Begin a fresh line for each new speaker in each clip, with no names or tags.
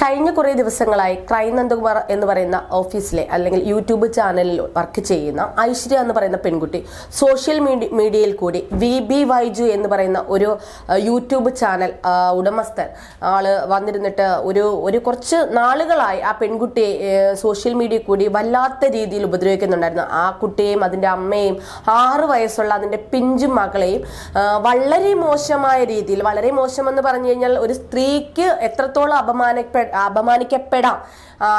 കഴിഞ്ഞ കുറേ ദിവസങ്ങളായി ക്രൈം നന്ദകുമാർ എന്ന് പറയുന്ന ഓഫീസിലെ അല്ലെങ്കിൽ യൂട്യൂബ് ചാനലിൽ വർക്ക് ചെയ്യുന്ന ഐശ്വര്യ എന്ന് പറയുന്ന പെൺകുട്ടി സോഷ്യൽ മീഡിയ മീഡിയയിൽ കൂടി വി ബി വൈജു എന്ന് പറയുന്ന ഒരു യൂട്യൂബ് ചാനൽ ഉടമസ്ഥൻ ആൾ വന്നിരുന്നിട്ട് ഒരു ഒരു കുറച്ച് നാളുകളായി ആ പെൺകുട്ടിയെ സോഷ്യൽ മീഡിയ കൂടി വല്ലാത്ത രീതിയിൽ ഉപദ്രവിക്കുന്നുണ്ടായിരുന്നു. ആ കുട്ടിയെയും അതിന്റെ അമ്മയും ആറ് വയസ്സുള്ള അതിന്റെ പിഞ്ചു മകളെയും വളരെ മോശമായ രീതിയിൽ വളരെ മോശമെന്ന് പറഞ്ഞു കഴിഞ്ഞാൽ ഒരു സ്ത്രീക്ക് എത്രത്തോളം അപമാനപ്പെ അപമാനിക്കപ്പെടാം.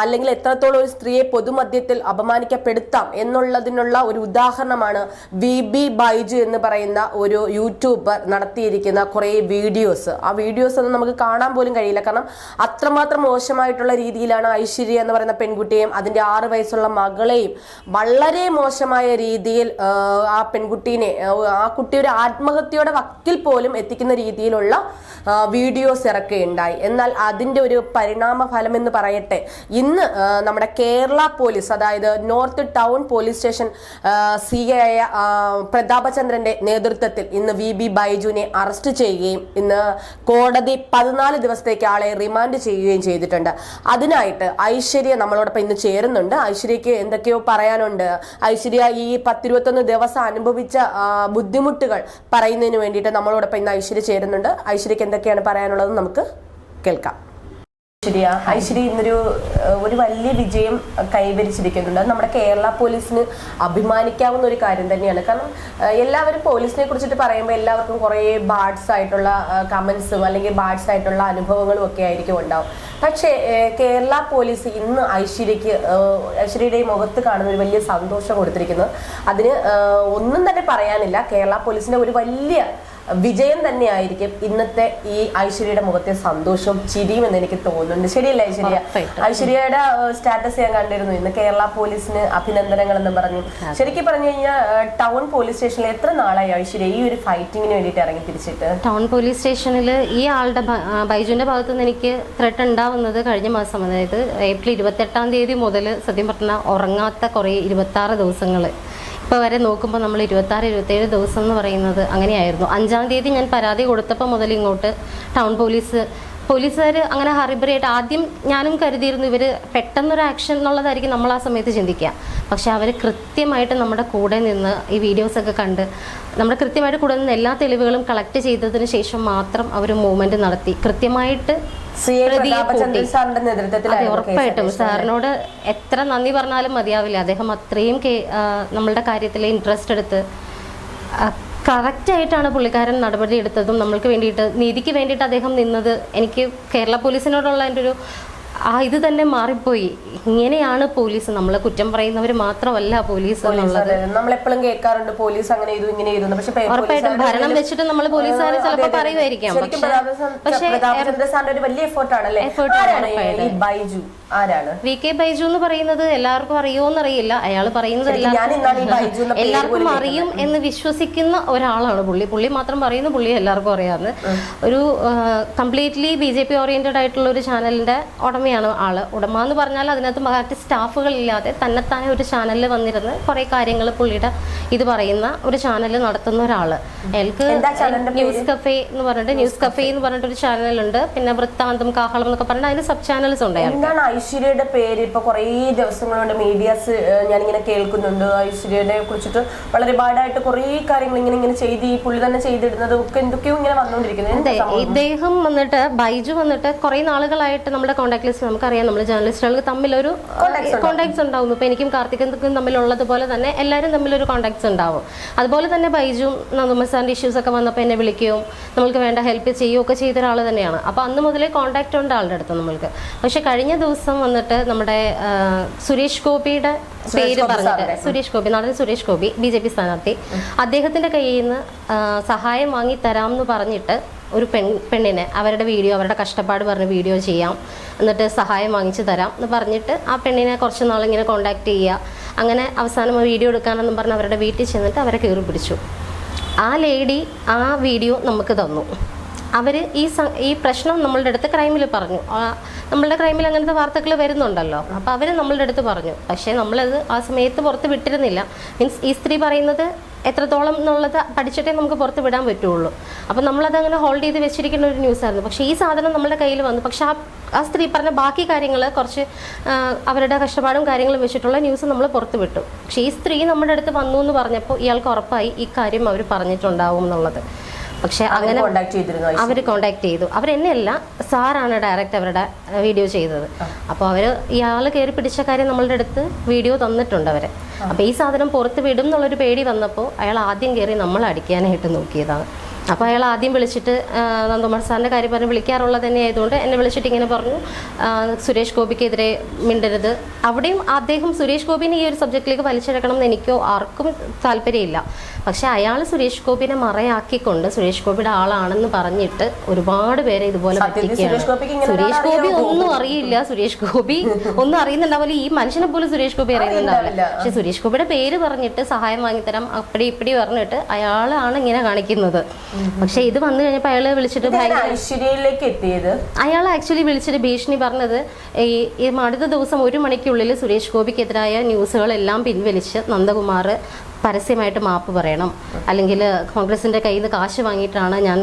അല്ലെങ്കിൽ എത്രത്തോളം ഒരു സ്ത്രീയെ പൊതുമധ്യത്തിൽ അപമാനിക്കപ്പെടുത്താം എന്നുള്ളതിനുള്ള ഒരു ഉദാഹരണമാണ് വി ബി ബൈജു എന്ന് പറയുന്ന ഒരു യൂട്യൂബർ നടത്തിയിരിക്കുന്ന കുറേ വീഡിയോസ്. ആ വീഡിയോസ് ഒന്നും നമുക്ക് കാണാൻ പോലും കഴിയില്ല. കാരണം അത്രമാത്രം മോശമായിട്ടുള്ള രീതിയിലാണ് ഐശ്വര്യ എന്ന് പറയുന്ന പെൺകുട്ടിയെയും അതിന്റെ ആറ് വയസ്സുള്ള മകളെയും വളരെ മോശമായ രീതിയിൽ ആ, പെൺകുട്ടീനെ ആ, കുട്ടിയുടെ ആത്മഹത്യയുടെ വക്കിൽ പോലും എത്തിക്കുന്ന രീതിയിലുള്ള വീഡിയോസ് ഇറക്കുകയുണ്ടായി. എന്നാൽ അതിന്റെ ഒരു പരിണാമ ഫലം എന്ന് പറയട്ടെ ഇന്ന് നമ്മുടെ കേരള പോലീസ് അതായത് north town police station C A ആയ പ്രതാപചന്ദ്രന്റെ നേതൃത്വത്തിൽ ഇന്ന് വി ബി ബൈജുവിനെ അറസ്റ്റ് ചെയ്യുകയും ഇന്ന് കോടതി പതിനാല് ദിവസത്തേക്ക് ആളെ റിമാൻഡ് ചെയ്യുകയും ചെയ്തിട്ടുണ്ട്. അതിനായിട്ട് ഐശ്വര്യ നമ്മളോടൊപ്പം ഇന്ന് ചേരുന്നുണ്ട്. ഐശ്വര്യക്ക് എന്തൊക്കെയോ പറയാനുണ്ട്. ഐശ്വര്യ ഈ പത്തിരുപത്തൊന്ന് ദിവസം അനുഭവിച്ച ബുദ്ധിമുട്ടുകൾ പറയുന്നതിന് വേണ്ടിയിട്ട് നമ്മളോടൊപ്പം ഇന്ന് ഐശ്വര്യ ചേരുന്നുണ്ട്. ഐശ്വര്യക്ക് എന്തൊക്കെയാണ് പറയാനുള്ളത് നമുക്ക് കേൾക്കാം. ഐശ്വര്യ. ഐശ്വര്യ ഇന്നൊരു ഒരു വലിയ വിജയം കൈവരിച്ചിരിക്കുന്നുണ്ട്. അത് നമ്മുടെ കേരള പോലീസിന് അഭിമാനിക്കാവുന്ന ഒരു കാര്യം തന്നെയാണ്. കാരണം എല്ലാവരും പോലീസിനെ കുറിച്ചിട്ട് പറയുമ്പോൾ എല്ലാവർക്കും കുറേ ബാഡ്സ് ആയിട്ടുള്ള കമന്റ്സും അല്ലെങ്കിൽ ബാഡ്സ് ആയിട്ടുള്ള അനുഭവങ്ങളും ഒക്കെ ആയിരിക്കും ഉണ്ടാവും. പക്ഷേ കേരള പോലീസ് ഇന്ന് ഐശ്വര്യക്ക് ഐശ്വര്യയുടെ മുഖത്ത് കാണുന്ന ഒരു വലിയ സന്തോഷം കൊടുത്തിരിക്കുന്നു. അതിന് ഒന്നും തന്നെ പറയാനില്ല. കേരള പോലീസിന്റെ ഒരു വലിയ വിജയം തന്നെയായിരിക്കും ഇന്നത്തെ ഈ ഐശ്വര്യയുടെ മുഖത്തെ സന്തോഷവും ചിരിയും എന്ന് എനിക്ക് തോന്നുന്നുണ്ട്. ശരിയല്ലേ ഐശ്വര്യ. ഐശ്വര്യയുടെ സ്റ്റാറ്റസ് ഞാൻ കണ്ടിരുന്നു. ഇന്ന് കേരള പോലീസിന് അഭിനന്ദനങ്ങൾ എന്ന് പറഞ്ഞു ശരിക്കും പറഞ്ഞു കഴിഞ്ഞാൽ ടൗൺ പോലീസ് സ്റ്റേഷനിൽ എത്ര നാളായി ഐശ്വര്യ ഈ ഒരു ഫൈറ്റിങ്ങിന് വേണ്ടിയിട്ട് ഇറങ്ങി തിരിച്ചിട്ട്?
ടൗൺ പോലീസ് സ്റ്റേഷനിൽ ഈ ആളുടെ ബൈജുവിന്റെ ഭാഗത്തു നിന്ന് എനിക്ക് ത്രെട്ട് ഉണ്ടാവുന്നത് കഴിഞ്ഞ മാസം. അതായത് ഏപ്രിൽ ഇരുപത്തെട്ടാം തീയതി മുതൽ സത്യം പറഞ്ഞാൽ ഉറങ്ങാത്ത കുറേ ഇരുപത്താറ് ദിവസങ്ങൾ ഇപ്പോൾ വരെ നോക്കുമ്പോൾ നമ്മൾ ഇരുപത്താറ് ഇരുപത്തേഴ് ദിവസം എന്ന് പറയുന്നത് അങ്ങനെയായിരുന്നു. അഞ്ചാം തീയതി ഞാൻ പരാതി കൊടുത്തപ്പോൾ മുതൽ ഇങ്ങോട്ട് ടൗൺ പോലീസ് പോലീസുകാർ അങ്ങനെ ഹറിബറിയായിട്ട് ആദ്യം ഞാനും കരുതിയിരുന്നു ഇവർ പെട്ടെന്നൊരു ആക്ഷൻ എന്നുള്ളതായിരിക്കും നമ്മൾ ആ സമയത്ത് ചിന്തിക്കുക പക്ഷേ അവർ കൃത്യമായിട്ട് നമ്മുടെ കൂടെ നിന്ന് ഈ വീഡിയോസൊക്കെ കണ്ട് നമ്മുടെ കൃത്യമായിട്ട് കൂടെ നിന്ന് എല്ലാ തെളിവുകളും കളക്ട് ചെയ്തതിന് ശേഷം മാത്രം അവർ മൂവ്മെന്റ് നടത്തി. കൃത്യമായിട്ട് അതെ ഉറപ്പായിട്ടും. സാറിനോട് എത്ര നന്ദി പറഞ്ഞാലും മതിയാവില്ല. അദ്ദേഹം അത്രയും നമ്മളുടെ കാര്യത്തിൽ ഇൻട്രസ്റ്റ് എടുത്ത്. കറക്റ്റായിട്ടാണ് പുള്ളിക്കാരൻ നടപടി എടുത്തതും നമ്മൾക്ക് വേണ്ടിയിട്ട് നീതിക്ക് വേണ്ടിയിട്ട് അദ്ദേഹം നിന്നത്. എനിക്ക് കേരള പോലീസിനോടുള്ള എന്റെ ഒരു ആ ഇത് തന്നെ മാറിപ്പോയി. ഇങ്ങനെയാണ് പോലീസ് നമ്മളെ കുറ്റം പറയുന്നവർ മാത്രമല്ല പോലീസ് എന്നുള്ളത്.
നമ്മളെപ്പോഴും കേൾക്കാറുണ്ട് പോലീസ് അങ്ങനെ ചെയ്തു ഇങ്ങനെ ചെയ്തു പക്ഷെ
ഉറപ്പായിട്ടും ഭരണം വെച്ചിട്ട് നമ്മൾ പോലീസുകാരെ ചിലപ്പോൾ പറയുമായിരിക്കാം. പക്ഷേ
ഒരു വലിയ എഫേർട്ട് ആണല്ലേ
Effort ആണ്
ആരാണ് ഈ ബൈജു? ആരാണ്?
വി കെ ബൈജു എന്ന് പറയുന്നത് എല്ലാവർക്കും അറിയോന്നറിയില്ല അയാൾ പറയുന്നത് എല്ലാവർക്കും അറിയും. എന്ന് വിശ്വസിക്കുന്ന ഒരാളാണ് പുള്ളി. പുള്ളി മാത്രം പറയുന്ന പുള്ളി എല്ലാവർക്കും അറിയാവുന്ന ഒരു completely B J P oriented ആയിട്ടുള്ള ഒരു ചാനലിന്റെ ഉടമയാണ് ആൾ. ഉടമ എന്ന് പറഞ്ഞാൽ അതിനകത്ത് മറ്റ് സ്റ്റാഫുകളില്ലാതെ തന്നെത്താനെ ഒരു ചാനലിൽ വന്നിരുന്ന് കുറെ കാര്യങ്ങൾ പുള്ളിയുടെ ഇത് പറയുന്ന ഒരു ചാനൽ നടത്തുന്ന ഒരാൾ അയാൾക്ക് ന്യൂസ് കഫേ എന്ന് പറഞ്ഞിട്ട് ന്യൂസ് കഫേ എന്ന് പറഞ്ഞിട്ട് ഒരു ചാനലുണ്ട് പിന്നെ വൃത്താന്തം കാഹളം എന്നൊക്കെ പറഞ്ഞിട്ട് അതിന് സബ് ചാനൽസ് ഉണ്ട്
എന്താണ് ഐശ്വര്യയുടെ പേര്? ഇപ്പൊ കുറേ ദിവസങ്ങൾ കൊണ്ട് മീഡിയാസ് ഞാനിങ്ങനെ കേൾക്കുന്നുണ്ട്. ഐശ്വര്യനെ കുറിച്ചിട്ട് വളരെ ബാഡായിട്ട് കുറേ കാര്യങ്ങൾ ഇങ്ങനെ ഇങ്ങനെ ചെയ്ത് ഈ പുള്ളി തന്നെ ചെയ്തിടുന്നത് ഒക്കെ എന്തൊക്കെയോ ഇങ്ങനെ വന്നുകൊണ്ടിരിക്കുന്നത്?
ഇദ്ദേഹം വന്നിട്ട് ബൈജു വന്നിട്ട് കുറെ നാളുകളായിട്ട് നമ്മുടെ കോണ്ടാക്ട് ലിസ്റ്റ് നമുക്കറിയാം. നമ്മൾ ജേർണലിസ്റ്റുകൾക്ക് തമ്മിലൊരു കോണ്ടാക്ട്സ് ഉണ്ടാവും. ഇപ്പോൾ എനിക്കും കാർത്തികനും തമ്മിലുള്ളതുപോലെ തന്നെ എല്ലാവരും തമ്മിലൊരു കോണ്ടാക്ട്സ് ഉണ്ടാവും. അതുപോലെ തന്നെ ബൈജും നന്ദുമ സാറിന്റെ ഇഷ്യൂസ് ഒക്കെ വന്നപ്പോൾ എന്നെ വിളിക്കുകയും നമ്മൾക്ക് വേണ്ട ഹെൽപ്പ് ചെയ്യുകയും ഒക്കെ ചെയ്ത ഒരാൾ തന്നെയാണ്. അപ്പോൾ അന്ന് മുതലേ കോൺടാക്ട് ഉണ്ട് ആളുടെ അടുത്ത് നമ്മൾക്ക്. പക്ഷെ കഴിഞ്ഞ ദിവസം വന്നിട്ട് നമ്മുടെ സുരേഷ് ഗോപിയുടെ പേര് പറഞ്ഞിട്ട്. സുരേഷ് ഗോപി നടൻ Suresh Gopi B J P സ്ഥാനാർത്ഥി. അദ്ദേഹത്തിന്റെ കയ്യിൽ നിന്ന് സഹായം വാങ്ങി തരാം എന്ന് പറഞ്ഞിട്ട് ഒരു പെൺ പെണ്ണിനെ അവരുടെ വീഡിയോ അവരുടെ കഷ്ടപ്പാട് പറഞ്ഞ് വീഡിയോ ചെയ്യാം. എന്നിട്ട് സഹായം വാങ്ങിച്ചു തരാം എന്ന് പറഞ്ഞിട്ട് ആ പെണ്ണിനെ കുറച്ച് നാളിങ്ങനെ കോണ്ടാക്ട് ചെയ്യുക. അങ്ങനെ അവസാനം വീഡിയോ എടുക്കാനെന്നും പറഞ്ഞ് അവരുടെ വീട്ടിൽ ചെന്നിട്ട് അവരെ കയറി പിടിച്ചു. ആ ലേഡി ആ വീഡിയോ നമുക്ക് തന്നു. അവർ ഈ ഈ പ്രശ്നം നമ്മളുടെ അടുത്ത് ക്രൈമിൽ പറഞ്ഞു. നമ്മളുടെ ക്രൈമിൽ അങ്ങനത്തെ വാർത്തകൾ വരുന്നുണ്ടല്ലോ. അപ്പോൾ അവർ നമ്മളുടെ അടുത്ത് പറഞ്ഞു. പക്ഷേ നമ്മളത് ആ സമയത്ത് പുറത്ത് വിട്ടിരുന്നില്ല. മീൻസ് ഈ സ്ത്രീ പറയുന്നത് എത്രത്തോളം എന്നുള്ളത് പഠിച്ചിട്ടേ നമുക്ക് പുറത്ത് വിടാൻ പറ്റുള്ളൂ. അപ്പോൾ നമ്മളത് അങ്ങനെ ഹോൾഡ് ചെയ്ത് വെച്ചിരിക്കുന്ന ഒരു ന്യൂസായിരുന്നു പക്ഷേ ഈ സാധനം നമ്മുടെ കയ്യിൽ വന്നു. പക്ഷേ ആ ആ സ്ത്രീ പറഞ്ഞ ബാക്കി കാര്യങ്ങൾ കുറച്ച് അവരുടെ കഷ്ടപ്പാടും കാര്യങ്ങളും വെച്ചിട്ടുള്ള ന്യൂസ് നമ്മൾ പുറത്ത് വിട്ടു പക്ഷേ ഈ സ്ത്രീ നമ്മുടെ അടുത്ത് വന്നു എന്ന് പറഞ്ഞപ്പോൾ ഇയാൾക്ക് ഉറപ്പായി ഈ കാര്യം അവർ പറഞ്ഞിട്ടുണ്ടാവും എന്നുള്ളത്. പക്ഷെ അങ്ങനെ. അവർ കോണ്ടാക്ട് ചെയ്തു. അവരെന്നെയല്ല സാറാണ് ഡയറക്റ്റ് അവരുടെ വീഡിയോ ചെയ്തത്. അപ്പോൾ അവർ ഇയാൾ കയറി പിടിച്ച കാര്യം നമ്മളുടെ അടുത്ത് വീഡിയോ തന്നിട്ടുണ്ട് അവരെ. അപ്പോൾ ഈ സാധനം പുറത്ത് വിടും എന്നുള്ളൊരു പേടി വന്നപ്പോൾ അയാൾ ആദ്യം കയറി നമ്മൾ അടിക്കാനായിട്ട് നോക്കിയതാണ്. അപ്പോൾ അയാൾ ആദ്യം വിളിച്ചിട്ട് നന്ദകുമാർ സാറിന്റെ കാര്യം പറഞ്ഞ് വിളിക്കാറുള്ളത് തന്നെ ആയതുകൊണ്ട് എന്നെ വിളിച്ചിട്ട് ഇങ്ങനെ പറഞ്ഞു സുരേഷ് ഗോപിക്കെതിരെ മിണ്ടരുത്. അവിടെയും അദ്ദേഹം സുരേഷ് ഗോപിനെ ഈ ഒരു സബ്ജക്റ്റിലേക്ക് വലിച്ചെടുക്കണം എന്ന് എനിക്കോ ആർക്കും താല്പര്യമില്ല. പക്ഷെ അയാൾ സുരേഷ് ഗോപിനെ മറയാക്കിക്കൊണ്ട് സുരേഷ് ഗോപിയുടെ ആളാണെന്ന് പറഞ്ഞിട്ട് ഒരുപാട് പേരെ ഇതുപോലെ പറ്റിക്കുകയാണ്.
സുരേഷ്
ഗോപി ഒന്നും അറിയില്ല. സുരേഷ് ഗോപി ഒന്നും അറിയുന്നുണ്ടാവില്ല. ഈ മനുഷ്യനെ പോലും സുരേഷ് ഗോപി അറിയുന്നുണ്ടാവില്ല. പക്ഷെ സുരേഷ് ഗോപിയുടെ പേര് പറഞ്ഞിട്ട് സഹായം വാങ്ങിത്തരാം അപ്പടി ഇപ്പടി പറഞ്ഞിട്ട് അയാളാണ് ഇങ്ങനെ കാണിക്കുന്നത്. പക്ഷെ ഇത് വന്നു കഴിഞ്ഞപ്പോൾ അയാളെ വിളിച്ചിട്ട്
ഐശ്വര്യയിലേക്ക് എത്തിയത്.
അയാൾ ആക്ച്വലി വിളിച്ചിട്ട് ഭീഷണി പറഞ്ഞത് ഈ ഈ അടുത്ത ദിവസം ഒരു മണിക്കുള്ളിൽ സുരേഷ് ഗോപിക്കെതിരായ ന്യൂസുകളെല്ലാം പിൻവലിച്ച് നന്ദകുമാർ പരസ്യമായിട്ട് മാപ്പ് പറയണം. അല്ലെങ്കിൽ കോൺഗ്രസിന്റെ കയ്യിൽ നിന്ന് കാശ് വാങ്ങിയിട്ടാണ് ഞാൻ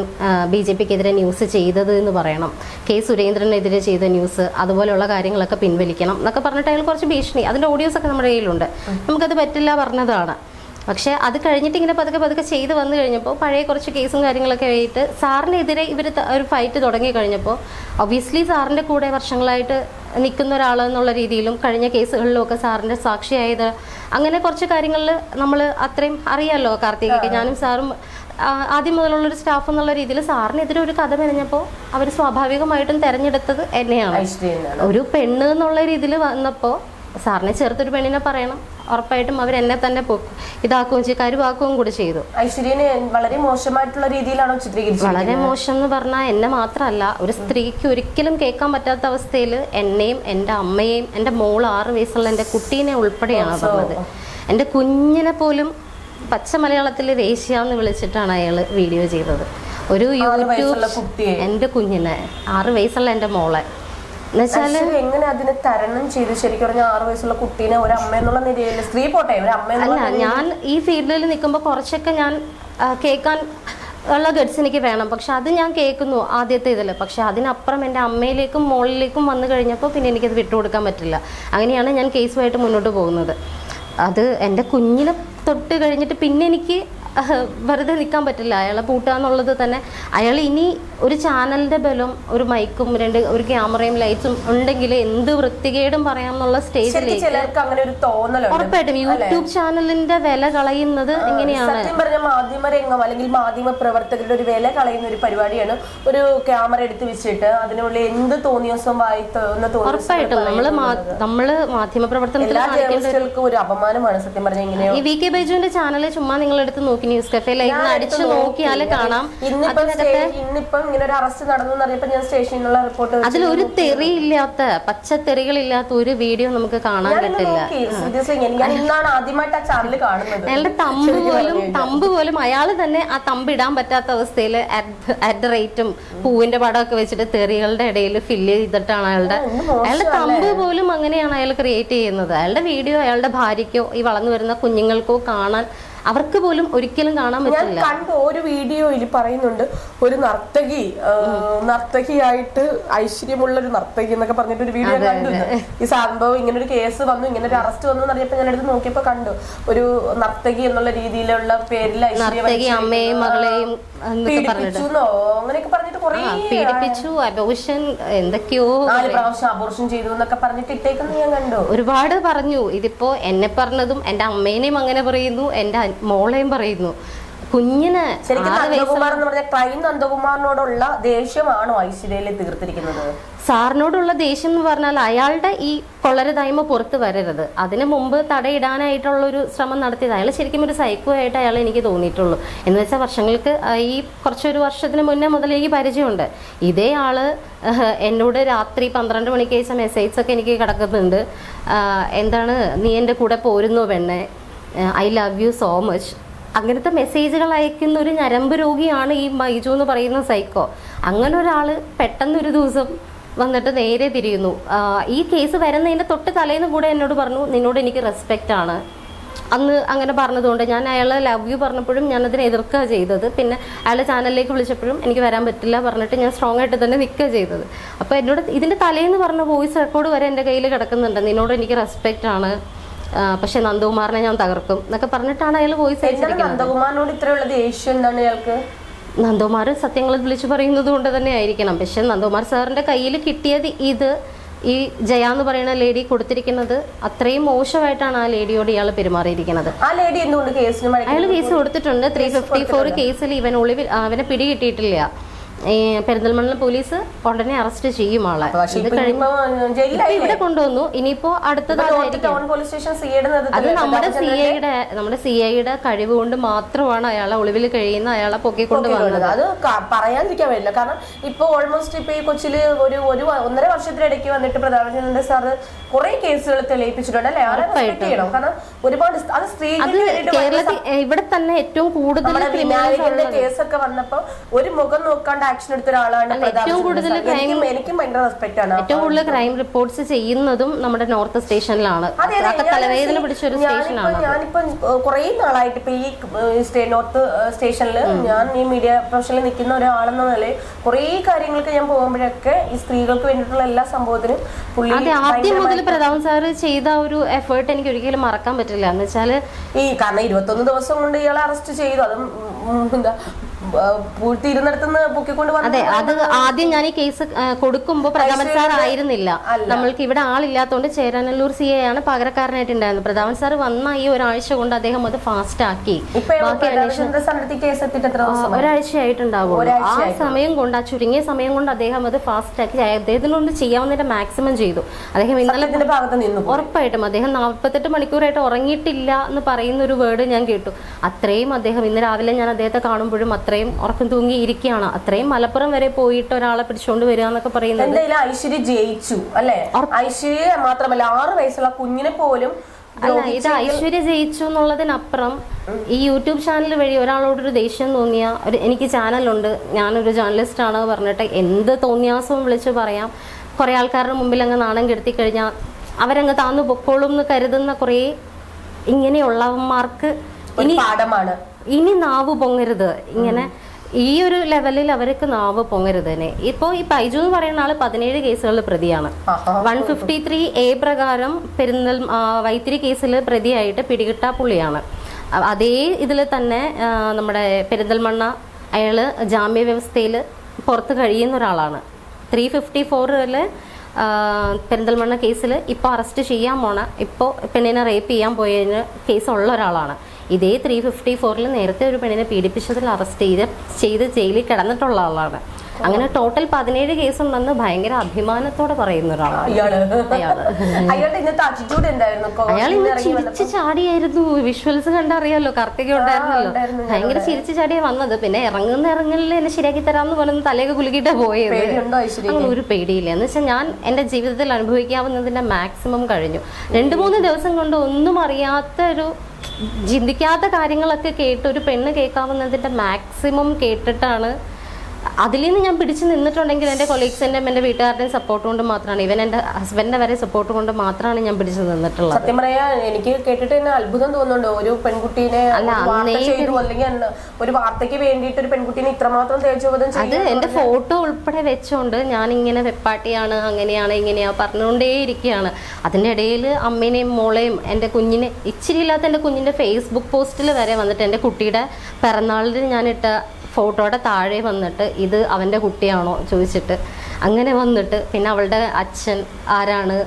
ബി ജെ പിക്കെതിരെ ന്യൂസ് ചെയ്തത് എന്ന് പറയണം. കെ സുരേന്ദ്രനെതിരെ ചെയ്ത ന്യൂസ് അതുപോലെയുള്ള കാര്യങ്ങളൊക്കെ പിൻവലിക്കണം എന്നൊക്കെ പറഞ്ഞിട്ട് അയാൾ കുറച്ച് ഭീഷണി. അതിന്റെ ഓഡിയോസൊക്കെ നമ്മുടെ കയ്യിലുണ്ട്. നമുക്കത് പറ്റില്ല പറഞ്ഞതാണ്. പക്ഷേ അത് കഴിഞ്ഞിട്ട് ഇങ്ങനെ പതുക്കെ പതുക്കെ ചെയ്ത് വന്നു കഴിഞ്ഞപ്പോൾ പഴയ കുറച്ച് കേസും കാര്യങ്ങളൊക്കെ ആയിട്ട് സാറിനെതിരെ ഇവർ ഒരു ഫൈറ്റ് തുടങ്ങി കഴിഞ്ഞപ്പോൾ ഒബ്വിയസ്ലി സാറിന്റെ കൂടെ വർഷങ്ങളായിട്ട് നിൽക്കുന്ന ഒരാളെന്നുള്ള രീതിയിലും കഴിഞ്ഞ കേസുകളിലും ഒക്കെ സാറിന്റെ സാക്ഷിയായത്. അങ്ങനെ കുറച്ച് കാര്യങ്ങളിൽ നമ്മൾ അത്രയും അറിയാമല്ലോ കാർത്തികയ്ക്ക്. ഞാനും സാറും ആദ്യം മുതലുള്ളൊരു സ്റ്റാഫ് എന്നുള്ള രീതിയിൽ സാറിനെതിരെ ഒരു കഥ മെനഞ്ഞപ്പോൾ അവർ സ്വാഭാവികമായിട്ടും തിരഞ്ഞെടുത്തത് എന്നെയാണ്. ഒരു പെണ്ണ് എന്നുള്ള രീതിയിൽ വന്നപ്പോൾ സാറിനെ ചേർത്തൊരു പെണ്ണിനെ പറയണം. ഉറപ്പായിട്ടും എന്നെ തന്നെ ഇതാക്കുകയും ചെയ്യും കരുവാക്കുകയും കൂടി ചെയ്തു.
ഐശ്വര്യനെ വളരെ മോശമായിട്ടുള്ള രീതിയിലാണോ ചിത്രീകരിച്ചത്
വളരെ മോശം എന്ന് പറഞ്ഞാൽ എന്നെ മാത്രമല്ല ഒരു സ്ത്രീക്ക് ഒരിക്കലും കേൾക്കാൻ പറ്റാത്ത അവസ്ഥയിൽ എന്നെയും എന്റെ അമ്മയെയും എന്റെ മോൾ ആറ് വയസ്സുള്ള എന്റെ കുട്ടീനെ ഉൾപ്പെടെയാണ് പറഞ്ഞത്. എന്റെ കുഞ്ഞിനെ പോലും പച്ച മലയാളത്തിൽ എന്ന് വിളിച്ചിട്ടാണ് അയാൾ വീഡിയോ ചെയ്തത്. ഒരു യൂട്യൂബ് എന്റെ കുഞ്ഞിനെ ആറ് വയസ്സുള്ള എന്റെ മോളെ.
എങ്ങനെ അതിനെ തരണം ചെയ്തു? ശരിക്കും പറഞ്ഞാൽ ആറു വയസ്സുള്ള കുട്ടീനെ ഒരു അമ്മ എന്നുള്ള നിലയിൽ സ്ത്രീ പോട്ടെ ഒരു അമ്മ
അല്ല ഞാൻ ഈ ഫീൽഡിൽ നിൽക്കുമ്പോൾ കുറച്ചൊക്കെ ഞാൻ കേൾക്കാൻ ഉള്ള ഗഡ്സ് എനിക്ക് വേണം. പക്ഷെ അത് ഞാൻ കേൾക്കുന്നു ആദ്യത്തെ ഇതിൽ പക്ഷെ അതിനപ്പുറം എന്റെ അമ്മയിലേക്കും മോളിലേക്കും വന്നു കഴിഞ്ഞപ്പോൾ പിന്നെ എനിക്കത് വിട്ടുകൊടുക്കാൻ പറ്റില്ല. അങ്ങനെയാണ് ഞാൻ കേസുമായിട്ട് മുന്നോട്ട് പോകുന്നത്. അത് എന്റെ കുഞ്ഞിനെ തൊട്ട് കഴിഞ്ഞിട്ട് പിന്നെ എനിക്ക് വെറുതെ നിൽക്കാൻ പറ്റില്ല. അയാളെ പൂട്ടുക എന്നുള്ളത് തന്നെ. അയാൾ ഇനി ഒരു ചാനലിന്റെ ബലം ഒരു മൈക്കും രണ്ട് ഒരു ക്യാമറയും ലൈറ്റ്സും ഉണ്ടെങ്കിൽ എന്ത് വൃത്തികേടും പറയാമെന്നുള്ള സ്റ്റേജിലേക്ക് ഉറപ്പായിട്ടും യൂട്യൂബ് ചാനലിന്റെ വില കളയുന്നത് എങ്ങനെയാണ്?
സത്യം പറഞ്ഞ മാധ്യമ രംഗം അല്ലെങ്കിൽ മാധ്യമ പ്രവർത്തകരുടെ ഒരു വില കളയുന്ന ഒരു പരിപാടിയാണ്. ഒരു ക്യാമറ എടുത്ത് വെച്ചിട്ട് അതിനുള്ളിൽ എന്ത് തോന്നിയോസം വായി
ഉറപ്പായിട്ടും. നമ്മൾ നമ്മൾ മാധ്യമ പ്രവർത്തനത്തിൽ
ഒരു അപമാനമാണ് സത്യം പറഞ്ഞ
ഈ വി കെ ബൈജുവിന്റെ ചാനൽ ചുമ്മാ നിങ്ങൾ എടുത്ത് നോക്കി ന്യൂസ് കഫേയിലേക്ക്
ലൈവ്
അടിച്ചു
നോക്കിയാലേ
നോക്കിയാൽ കാണാം.
ഇന്നിപ്പം ഇങ്ങനെ ഒരു അറസ്റ്റ് നടന്നു എന്നറിയപ്പോ ഞാൻ സ്റ്റേഷനിൽ നിന്നുള്ള റിപ്പോർട്ട്
അതിലൊരു പച്ച പച്ചത്തെറികളില്ലാത്ത ഒരു വീഡിയോ നമുക്ക് കാണാൻ പറ്റില്ല.
നോക്കി ഞാൻ
അയാളുടെ തമ്പ് പോലും തമ്പ് പോലും അയാൾ തന്നെ ആ തമ്പ് ഇടാൻ പറ്റാത്ത അവസ്ഥയിൽ അറ്റ് റേറ്റും പൂവിന്റെ പടമൊക്കെ വെച്ചിട്ട് തെറികളുടെ ഇടയിൽ ഫില്ല് ചെയ്തിട്ടാണ് അയാളുടെ അയാളുടെ തമ്പ് പോലും അങ്ങനെയാണ് അയാൾ ക്രിയേറ്റ് ചെയ്യുന്നത്. അയാളുടെ വീഡിയോ അയാളുടെ ഭാര്യയ്ക്കോ ഈ വളർന്നു വരുന്ന കുഞ്ഞുങ്ങൾക്കോ കാണാൻ അവർക്ക് പോലും ഒരിക്കലും കാണാൻ
ഞാൻ
പറ്റില്ല.
കണ്ടു ഒരു വീഡിയോയിൽ പറയുന്നുണ്ട് ഒരു നർത്തകി നർത്തകിയായിട്ട് ഐശ്വര്യമുള്ള ഒരു നർത്തകി എന്നൊക്കെ പറഞ്ഞിട്ട് ഒരു വീഡിയോ കണ്ടു ഈ സംഭവം ഇങ്ങനെ ഒരു കേസ് വന്നു ഇങ്ങനെ ഒരു അറസ്റ്റ് വന്നു എന്നറിയപ്പോ ഞാൻ എടുത്ത് നോക്കിയപ്പോ കണ്ടു. ഒരു നർത്തകി എന്നുള്ള രീതിയിലുള്ള പേരിൽ ഐശ്വര്യ
അമ്മയെയും മകളെയും പറഞ്ഞിട്ട്.
പീഡിപ്പിച്ചുന്നോ അങ്ങനെയൊക്കെ പറഞ്ഞിട്ട് കുറേ
ആ, പീഡിപ്പിച്ചു അബോഷൻ എന്തൊക്കെയോ
പ്രാവശ്യം അബോർഷൻ ചെയ്തു എന്നൊക്കെ പറഞ്ഞിട്ട് ഇട്ടേക്കുന്ന ഞാൻ കണ്ടു.
ഒരുപാട് പറഞ്ഞു. ഇതിപ്പോ എന്നെ പറഞ്ഞതും എന്റെ അമ്മേനെയും അങ്ങനെ പറയുന്നു എന്റെ അ- മോളെയും പറയുന്നു. കുഞ്ഞിന്
ശരിക്കും നന്ദകുമാറിനോടുള്ള ദേഷ്യമാണോ ഐശ്വര്യയിൽ തീർത്തിരിക്കുന്നത്?
സാറിനോടുള്ള ദേഷ്യം എന്ന് പറഞ്ഞാൽ അയാളുടെ ഈ കൊള്ളരുതായ്മ പുറത്ത് വരരുത്. അതിനു മുമ്പ് തടയിടാനായിട്ടുള്ള ഒരു ശ്രമം നടത്തിയത് അയാൾ ശരിക്കും ഒരു സൈക്കോ ആയിട്ട് അയാൾ എനിക്ക് തോന്നിയിട്ടുള്ളൂ. എന്ന് വെച്ചാൽ വർഷങ്ങൾക്ക് ഈ കുറച്ചൊരു വർഷത്തിന് മുന്നേ മുതൽ എനിക്ക് പരിചയമുണ്ട്. ഇതേ ആൾ എന്നോട് രാത്രി പന്ത്രണ്ട് മണിക്ക് അയച്ച മെസ്സേജ് ഒക്കെ എനിക്ക് കിടക്കുന്നുണ്ട്. എന്താണ് നീ എന്റെ കൂടെ പോരുന്നോ പെണ്ണെ? I love you so much. അങ്ങനത്തെ മെസ്സേജുകൾ അയക്കുന്ന ഒരു ഞരമ്പ് രോഗിയാണ് ഈ മൈജു എന്ന് പറയുന്ന സൈക്കോ. അങ്ങനെ ഒരാൾ പെട്ടെന്ന് ഒരു ദിവസം വന്നിട്ട് നേരെ തിരിയുന്നു. ഈ കേസ് വരുന്നതിന്റെ തൊട്ട് തലേന്ന് കൂടെ എന്നോട് പറഞ്ഞു നിന്നോട് എനിക്ക് റെസ്പെക്റ്റ് ആണ്. അന്ന് അങ്ങനെ പറഞ്ഞതുകൊണ്ട് ഞാൻ അയാളെ ലവ് യു പറഞ്ഞപ്പോഴും ഞാൻ അതിനെ എതിർക്കുക ചെയ്തത്. പിന്നെ അയാളെ ചാനലിലേക്ക് വിളിച്ചപ്പോഴും എനിക്ക് വരാൻ പറ്റില്ല പറഞ്ഞിട്ട് ഞാൻ സ്ട്രോങ് ആയിട്ട് തന്നെ നിൽക്കുക ചെയ്തത്. അപ്പോൾ എന്നോട് ഇതിന്റെ തലേന്ന് പറഞ്ഞ വോയിസ് റെക്കോർഡ് വരെ എന്റെ കയ്യിൽ കിടക്കുന്നുണ്ട്. നിന്നോട് എനിക്ക് റെസ്പെക്റ്റ് ആണ്. പക്ഷെ നന്ദകുമാറിനെ ഞാൻ തകർക്കും എന്നൊക്കെ പറഞ്ഞിട്ടാണ് അയാൾ വോയിസ് അയച്ചിരിക്കുന്നത്.
നന്ദകുമാറിനോട് ഇത്രയുള്ള ദേഷ്യം എന്താണ് അയാൾക്ക്
നന്ദകുമാർ സത്യങ്ങൾ വിളിച്ചു പറയുന്നത് കൊണ്ട് തന്നെ ആയിരിക്കണം. പക്ഷെ നന്ദകുമാർ സാറിന്റെ കയ്യിൽ കിട്ടിയത് ഇത് ഈ ജയ എന്ന് പറയുന്ന ലേഡി കൊടുത്തിരിക്കുന്നത് അത്രയും മോശമായിട്ടാണ് ആ ലേഡിയോട് ഇയാൾ പെരുമാറിയിരിക്കുന്നത്. അയാൾ കേസ് കൊടുത്തിട്ടുണ്ട്. ത്രീ ഫിഫ്റ്റി ഫോർ കേസിൽ ഇവൻ ഒളിവിൽ അവനെ പിടി കിട്ടിയിട്ടില്ല ഈ പെരിന്തൽമണ്ണ പോലീസ് ഉടനെ അറസ്റ്റ് ചെയ്യും ആളെ. ഇത് ഇവിടെ കൊണ്ടുവന്നു. ഇനിയിപ്പോ അത് നമ്മുടെ സി ഐയുടെ നമ്മുടെ സി ഐയുടെ കഴിവ് കൊണ്ട് മാത്രമാണ് അയാളെ ഒളിവിൽ കഴിയുന്ന അയാളെ പൊക്കിക്കൊണ്ട് വന്നത്.
അത് പറയാതിരിക്കാൻ പറ്റില്ല. കാരണം ഇപ്പൊ ഓൾമോസ്റ്റ് ഇപ്പൊ ഈ കൊച്ചിൽ ഒരു ഒരു ഒന്നര വർഷത്തിനിടയ്ക്ക് വന്നിട്ട് പ്രധാനമന്ത്രി സാറ് കുറെ കേസുകൾ തെളിയിപ്പിച്ചിട്ടുണ്ട് അല്ലെ? ആരെ റെസ്പെക്ട് ചെയ്യണം. കാരണം ഒരുപാട് അത്
കേരളത്തിൽ ഇവിടെ തന്നെ ഏറ്റവും കൂടുതൽ
കേസൊക്കെ വന്നപ്പോ ഒരു മുഖം നോക്കാണ്ട് ആക്ഷൻ എടുത്ത ഒരാളാണ്
ഏറ്റവും കൂടുതൽ.
എനിക്കും ഭയങ്കര റെസ്പെക്ട് ആണ്.
ഏറ്റവും കൂടുതൽ ക്രൈം റിപ്പോർട്ട്സ് ചെയ്യുന്നതും നമ്മുടെ നോർത്ത് സ്റ്റേഷനിലാണ് തലവേദന
see-
പിടിച്ച ഒരു
ഞാനിപ്പോ-
സ്റ്റേഷനാണ്
ഞാനിപ്പോ കുറെ നാളായിട്ട് ഇപ്പൊ ഈ നോർത്ത് സ്റ്റേഷനിൽ ഞാൻ ഈ മീഡിയ പ്രൊഫഷനിൽ നിൽക്കുന്ന ഒരാളെന്ന നിലയിൽ കുറെ കാര്യങ്ങൾക്ക് ഞാൻ പോകുമ്പോഴൊക്കെ ഈ സ്ത്രീകൾക്ക് വേണ്ടിയിട്ടുള്ള എല്ലാ സംഭവത്തിനും
അതെ ആദ്യം മുതൽ പ്രതാപൻ സാർ ചെയ്ത ഒരു എഫേർട്ട് എനിക്ക് ഒരിക്കലും മറക്കാൻ പറ്റില്ല. എന്ന് വെച്ചാൽ
ഈ കാരണം ഇരുപത്തൊന്ന് ദിവസം കൊണ്ട് ഇയാളെ അറസ്റ്റ് ചെയ്തു. അതും എന്താ പൂഴ്ത്തിയിരുന്നിടത്തുനിന്ന് പൊക്കിക്കൊണ്ട് വന്നു
അതെ അത് ആദ്യം ഞാൻ ഈ കേസ് കൊടുക്കുമ്പോൾ പ്രതാപൻ സാർ ആയിരുന്നില്ല. നമ്മൾക്ക് ഇവിടെ ആളില്ലാത്തതുകൊണ്ട് ചേരാനല്ലൂർ സി എ ആണ് പകരക്കാരനായിട്ടുണ്ടായിരുന്നത്. പ്രതാപൻ സാർ വന്ന ഈ ഒരാഴ്ച കൊണ്ട് അദ്ദേഹം അത് ഫാസ്റ്റ് ആക്കി. ബാക്കി ആ സമയം കൊണ്ട് ആ ചുരുങ്ങിയ സമയം കൊണ്ട് അദ്ദേഹം അത് ഫാസ്റ്റ് ആക്കി. അദ്ദേഹത്തിന് കൊണ്ട് ചെയ്യാവുന്നതിന്റെ മാക്സിമം ചെയ്തു. അദ്ദേഹം ഇന്നലെ
ഭാഗത്ത് നിന്നു
ഉറപ്പായിട്ടും അദ്ദേഹം നാൽപ്പത്തെട്ട് മണിക്കൂറായിട്ട് ഉറങ്ങിയിട്ടില്ല എന്ന് പറയുന്ന ഒരു വേർഡ് ഞാൻ കേട്ടു. അത്രയും അദ്ദേഹം ഇന്ന് രാവിലെ ഞാൻ അദ്ദേഹത്തെ കാണുമ്പോഴും അത്രയും ഉറക്കം തൂങ്ങി ഇരിക്കുകയാണ് അത്രയും മലപ്പുറം വരെ പോയിട്ട് ഒരാളെ പിടിച്ചോണ്ട് വരിക എന്നൊക്കെ പറയുന്നത്
എന്തായാലും ഐശ്വര്യ ജയിച്ചു അല്ലെ? ഐശ്വര്യ മാത്രമല്ല ആറ് വയസ്സുള്ള കുഞ്ഞിനെ പോലും
അല്ല ഇത് ഐശ്വര്യ ജയിച്ചു എന്നുള്ളതിനപ്പുറം ഈ യൂട്യൂബ് ചാനൽ വഴി ഒരാളോടൊരു ദേഷ്യം തോന്നിയ ഒരു എനിക്ക് ചാനലുണ്ട്. ഞാനൊരു ജേർണലിസ്റ്റ് ആണ് പറഞ്ഞിട്ട് എന്ത് തോന്നിയാസവും വിളിച്ച് പറയാം. കുറേ ആൾക്കാരുടെ മുമ്പിൽ അങ്ങ് നാണം കെടുത്തി കഴിഞ്ഞാൽ അവരങ്ങ് താന്നു പൊക്കോളും എന്ന് കരുതുന്ന കുറേ ഇങ്ങനെയുള്ളവന്മാർക്ക്
ഇനി പാഠമാണ്.
ഇനി നാവ് പൊങ്ങരുത്. ഇങ്ങനെ ഈ ഒരു ലെവലിൽ അവർക്ക് നാവ് പൊങ്ങരുത് തന്നെ. ഇപ്പോൾ ഈ പൈജു എന്ന് പറയുന്ന ആൾ പതിനേഴ് കേസുകളിൽ പ്രതിയാണ്. വൺ ഫിഫ്റ്റി ത്രീ എ പ്രകാരം പെരുന്നൽ ആ, വൈത്തിരി കേസിൽ പ്രതിയായിട്ട് പിടികിട്ട പുള്ളിയാണ്. അതേ ഇതിൽ തന്നെ നമ്മുടെ പെരിന്തൽമണ്ണ അയാൾ ജാമ്യ വ്യവസ്ഥയിൽ പുറത്ത് കഴിയുന്ന ഒരാളാണ്. ത്രീ ഫിഫ്റ്റി ഫോറിൽ പെരിന്തൽമണ്ണ കേസിൽ ഇപ്പോൾ അറസ്റ്റ് ചെയ്യാൻ പോണ ഇപ്പോൾ പെണ്ണിനെ റേപ്പ് ചെയ്യാൻ പോയതിന് കേസ് ഉള്ള ഒരാളാണ്. ഇതേ ത്രീ ഫിഫ്റ്റി ഫോറിൽ നേരത്തെ ഒരു പെണ്ണിനെ പീഡിപ്പിച്ചതിൽ അറസ്റ്റ് ചെയ്ത് ചെയ്ത് ജയിലിൽ കിടന്നിട്ടുള്ള ആളാണ്. അങ്ങനെ ടോട്ടൽ പതിനേഴ് കേസുണ്ടെന്ന് ഭയങ്കര അഭിമാനത്തോടെ പറയുന്ന ഒരാളാണ്. അയാൾ
ഇന്ന്
ചിരിച്ച് ചാടിയായിരുന്നു. വിഷ്വൽസ് കണ്ടറിയാലോ? കാർത്തിക ഉണ്ടായിരുന്നല്ലോ.
ഉണ്ടായിരുന്നു.
ഭയങ്കര ചിരിച്ചു ചാടിയാ വന്നത്. പിന്നെ ഇറങ്ങുന്ന ഇറങ്ങലിൽ എന്നെ ശരിയാക്കി തരാമെന്ന് പറയുന്നത് തലയൊക്കെ കുലുക്കിയിട്ടാ പോയത്. അങ്ങനെ ഒരു പേടിയില്ല. എന്ന് വെച്ചാൽ ഞാൻ എന്റെ ജീവിതത്തിൽ അനുഭവിക്കാവുന്നതിന്റെ മാക്സിമം കഴിഞ്ഞു. രണ്ടു മൂന്ന് ദിവസം കൊണ്ട് ഒന്നും അറിയാത്ത ഒരു ചിന്തിക്കാത്ത കാര്യങ്ങളൊക്കെ കേട്ട് ഒരു പെണ്ണ് കേൾക്കാവുന്നതിന്റെ മാക്സിമം കേട്ടിട്ടാണ് അതിൽ നിന്ന് ഞാൻ പിടിച്ചു നിന്നിട്ടുണ്ടെങ്കിൽ എന്റെ കൊളീഗ്സിന്റെയും എന്റെ വീട്ടുകാരുടെയും സപ്പോർട്ട് കൊണ്ട് മാത്രമാണ്. ഇവൻ എന്റെ ഹസ്ബൻഡിന്റെ വരെ സപ്പോർട്ട് കൊണ്ട് മാത്രമാണ് ഞാൻ പിടിച്ചു നിന്നിട്ടുള്ളത്.
സത്യം പറയാ എനിക്ക് കേട്ടിട്ട് തന്നെ അത്ഭുതം തോന്നുന്നുണ്ട്. ഒരു പെൺകുട്ടീനെ അല്ലെങ്കിൽ ഒരു വാർത്തയ്ക്ക് വേണ്ടിയിട്ട് ഒരു പെൺകുട്ടീനെ ഇത്രമാത്രം തേജോവധം
അത് എന്റെ ഫോട്ടോ ഉൾപ്പെടെ വെച്ചുകൊണ്ട് ഞാൻ ഇങ്ങനെ വെപ്പാട്ടിയാണ് അങ്ങനെയാണ് ഇങ്ങനെയാ പറഞ്ഞുകൊണ്ടേ ഇരിക്കുകയാണ് അതിന്റെ ഇടയിൽ അമ്മേനെയും മോളെയും എന്റെ കുഞ്ഞിനെ ഇച്ചിരി ഇല്ലാത്ത എന്റെ കുഞ്ഞിന്റെ ഫേസ്ബുക്ക് പോസ്റ്റിൽ വരെ വന്നിട്ട് എന്റെ കുട്ടിയുടെ പിറന്നാളിൽ ഞാനിട്ട ഫോട്ടോയുടെ താഴെ വന്നിട്ട് ഇത് അവന്റെ കുട്ടിയാണോ ചോദിച്ചിട്ട്. അങ്ങനെ വന്നിട്ട് പിന്നെ അവളുടെ അച്ഛൻ ആരാണ്?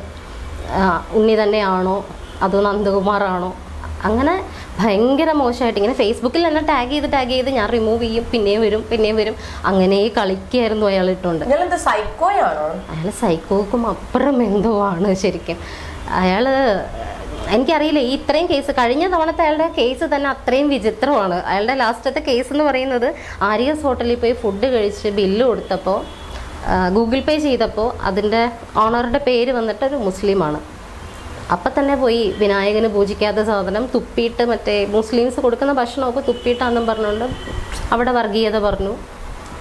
ഉണ്ണി തന്നെയാണോ? അതോ നന്ദകുമാറാണോ? അങ്ങനെ ഭയങ്കര മോശമായിട്ട് ഇങ്ങനെ ഫേസ്ബുക്കിൽ എന്നെ ടാഗ് ചെയ്ത് ടാഗ് ചെയ്ത് ഞാൻ റിമൂവ് ചെയ്യും പിന്നെയും വരും പിന്നെയും വരും. അങ്ങനെ കളിക്കായിരുന്നു അയാൾ
ഇട്ടുണ്ട്
അയാൾ സൈക്കോക്കും അപ്പുറം എന്തോ ആണ് ശരിക്കും. അയാൾ എനിക്കറിയില്ല ഈ ഇത്രയും കേസ് കഴിഞ്ഞ തവണത്തെ അയാളുടെ കേസ് തന്നെ അത്രയും വിചിത്രമാണ്. അയാളുടെ ലാസ്റ്റത്തെ കേസ് എന്ന് പറയുന്നത് ആര്യസ് ഹോട്ടലിൽ പോയി ഫുഡ് കഴിച്ച് ബില്ല് കൊടുത്തപ്പോൾ ഗൂഗിൾ പേ ചെയ്തപ്പോൾ അതിന്റെ ഓണറുടെ പേര് വന്നിട്ട് ഒരു മുസ്ലിമാണ്. അപ്പം തന്നെ പോയി വിനായകന് പൂജിക്കാത്ത സാധനം തുപ്പിയിട്ട് മറ്റേ മുസ്ലിംസ് കൊടുക്കുന്ന ഭക്ഷണമൊക്കെ തുപ്പിയിട്ടാണെന്നും പറഞ്ഞുകൊണ്ട് അവിടെ വർഗീയത പറഞ്ഞു.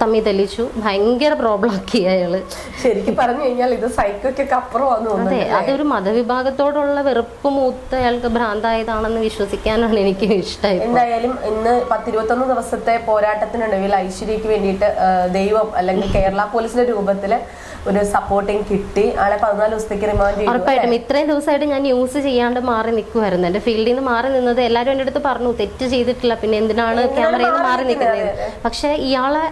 തമ്മി തെളിച്ചു. ഭയങ്കര പ്രോബ്ലം ആക്കി അയാൾ.
ശരിക്കും പറഞ്ഞു കഴിഞ്ഞാൽ ഇത് സൈക്കോയ്ക്കൊക്കെ അപ്പുറം
അതെ അതൊരു മതവിഭാഗത്തോടുള്ള വെറുപ്പ് മൂത്ത് അയാൾക്ക് ഭ്രാന്തായതാണെന്ന് വിശ്വസിക്കാനാണ് എനിക്ക് ഇഷ്ടം
എന്തായാലും ഇന്ന് പത്തിരുപത്തൊന്ന് ദിവസത്തെ പോരാട്ടത്തിനൊടുവിൽ ഐശ്വര്യക്ക് വേണ്ടിയിട്ട് ദൈവം അല്ലെങ്കിൽ കേരള പോലീസിന്റെ രൂപത്തിൽ ഒരു സപ്പോർട്ടിങ് കിട്ടി. ആളെ പതിനാല് ദിവസത്തേക്ക് റിമാൻഡ്
ഉറപ്പായിട്ടും ഇത്രയും ദിവസമായിട്ട് ഞാൻ ന്യൂസ് ചെയ്യാണ്ട് മാറി നിൽക്കുമായിരുന്നു എന്റെ ഫീൽഡിൽ നിന്ന് മാറി നിന്നത് എല്ലാവരും എന്റെ അടുത്ത് പറഞ്ഞു തെറ്റ് ചെയ്തിട്ടില്ല പിന്നെ എന്തിനാണ് ക്യാമറയിൽ നിന്ന് മാറി നിൽക്കുന്നത്? പക്ഷെ ഇയാളെ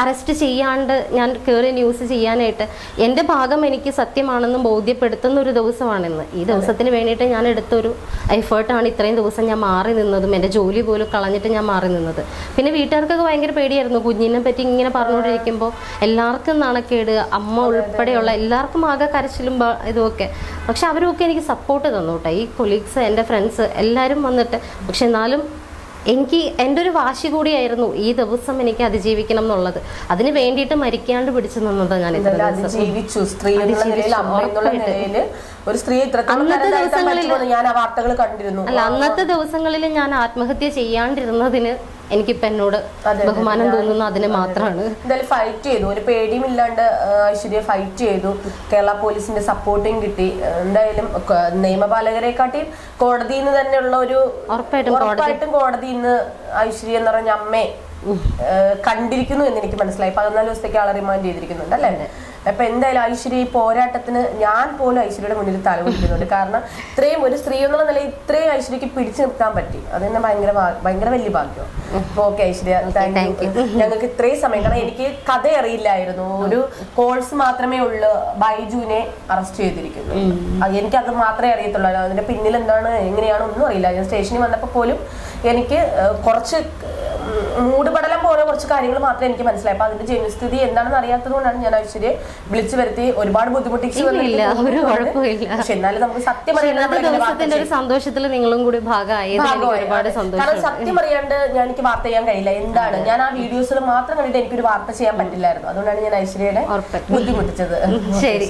അറസ്റ്റ് ചെയ്യാണ്ട് ഞാൻ കയറി ന്യൂസ് ചെയ്യാനായിട്ട് എന്റെ ഭാഗം എനിക്ക് സത്യമാണെന്ന് ബോധ്യപ്പെടുത്തുന്ന ഒരു ദിവസമാണിന്ന് ഈ ദിവസത്തിന് വേണ്ടിയിട്ട് ഞാൻ എടുത്തൊരു എഫേർട്ടാണ് ഇത്രയും ദിവസം ഞാൻ മാറി നിന്നതും എന്റെ ജോലി പോലും കളഞ്ഞിട്ട് ഞാൻ മാറി നിന്നത്. പിന്നെ വീട്ടുകാർക്കൊക്കെ ഭയങ്കര പേടിയായിരുന്നു. കുഞ്ഞിനെ പറ്റി ഇങ്ങനെ പറഞ്ഞുകൊണ്ടിരിക്കുമ്പോൾ എല്ലാവർക്കും നാണക്കേട് അമ്മ ഉൾപ്പെടെയുള്ള എല്ലാവർക്കും ആകെ കരച്ചിലും ഇതുമൊക്കെ. പക്ഷെ അവരൊക്കെ എനിക്ക് സപ്പോർട്ട് തന്നു കേട്ടോ. ഈ കൊളീഗ്സ് എന്റെ ഫ്രണ്ട്സ് എല്ലാവരും വന്നിട്ട് പക്ഷെ എന്നാലും എനിക്ക് എന്റെ ഒരു വാശി കൂടിയായിരുന്നു ഈ ദിവസം എനിക്ക് അതിജീവിക്കണം എന്നുള്ളത്. അതിന് വേണ്ടിയിട്ട് മരിക്കാണ്ട് പിടിച്ചു നിന്നത് ഞാൻ
അതിജീവിച്ചു. സ്ത്രീ ഒരു സ്ത്രീ
അന്നത്തെ
ഞാൻ ആ വാർത്തകൾ കണ്ടിരുന്നു.
അല്ല അന്നത്തെ ദിവസങ്ങളിൽ ഞാൻ ആത്മഹത്യ ചെയ്യാണ്ടിരുന്നതിന് എനിക്കിപ്പോൾ എന്നോട് ബഹുമാനം തോന്നുന്നു അതിന് മാത്രമാണ്
എന്തായാലും ഫൈറ്റ് ചെയ്തു. ഒരു പേടിയും ഇല്ലാണ്ട് ഐശ്വര്യ ഫൈറ്റ് ചെയ്തു. കേരള പോലീസിന്റെ സപ്പോർട്ടും കിട്ടി. എന്തായാലും ക- നിയമപാലകരെക്കാട്ടി കോടതിയിൽ നിന്ന് തന്നെയുള്ള ഒരു
ഉറപ്പായിട്ടും
കോടതി. ഇന്ന് ഐശ്വര്യ എന്ന് പറഞ്ഞ അമ്മയെ കണ്ടിരിക്കുന്നു എന്ന് എനിക്ക് മനസ്സിലായി. പതിനാല് ദിവസത്തേക്ക് ആളെ റിമാൻഡ് ചെയ്തിരിക്കുന്നുണ്ട് അല്ലേ? അപ്പൊ എന്തായാലും ഐശ്വര്യ ഈ പോരാട്ടത്തിന് ഞാൻ പോലും ഐശ്വര്യയുടെ മുന്നിൽ തലകുലിക്കുന്നുണ്ട് കാരണം ഇത്രയും ഒരു സ്ത്രീ എന്നുള്ള നിലയിൽ ഇത്രയും ഐശ്വര്യക്ക് പിടിച്ചു നിർത്താൻ പറ്റി. അത് തന്നെ ഭയങ്കര ഭയങ്കര വലിയ ഭാഗ്യം. ഓക്കെ ഐശ്വര്യ താങ്ക് യു ഞങ്ങൾക്ക് ഇത്രയും സമയം കാരണം എനിക്ക് കഥ അറിയില്ലായിരുന്നു. ഒരു കോഴ്സ് മാത്രമേ ഉള്ളൂ ബൈജുവിനെ അറസ്റ്റ് ചെയ്തിരിക്കുന്നു എനിക്ക് അത് മാത്രമേ അറിയത്തുള്ളൂ. അതിന്റെ പിന്നിൽ എന്താണ് എങ്ങനെയാണ് ഒന്നും അറിയില്ല. ഞാൻ സ്റ്റേഷനിൽ വന്നപ്പോൾ പോലും എനിക്ക് കുറച്ച് മൂടുപടലം പോലെ കുറച്ച് കാര്യങ്ങൾ മാത്രമേ എനിക്ക് മനസ്സിലായി. അപ്പൊ അതിന്റെ ജനസ്ഥിതി എന്താണെന്ന് അറിയാത്തത് കൊണ്ടാണ് ഞാൻ ഐശ്വര്യ വിളിച്ചു വരുത്തി ഒരുപാട് ബുദ്ധിമുട്ടിച്ച് പക്ഷെ എന്നാലും നമുക്ക് സത്യം
ദിവസത്തിന്റെ ഒരു സന്തോഷത്തിൽ നിങ്ങളും കൂടി. ഒരുപാട്
കാരണം സത്യം അറിയാണ്ട് ഞാൻ എനിക്ക് വാർത്ത ചെയ്യാൻ കഴിയില്ല. എന്താണ്? ഞാൻ ആ വീഡിയോസിൽ മാത്രം കണ്ടിട്ട് എനിക്കൊരു വാർത്ത ചെയ്യാൻ പറ്റില്ലായിരുന്നു. അതുകൊണ്ടാണ് ഞാൻ ഐശ്വര്യയുടെ ബുദ്ധിമുട്ടിച്ചത്.
ശരി.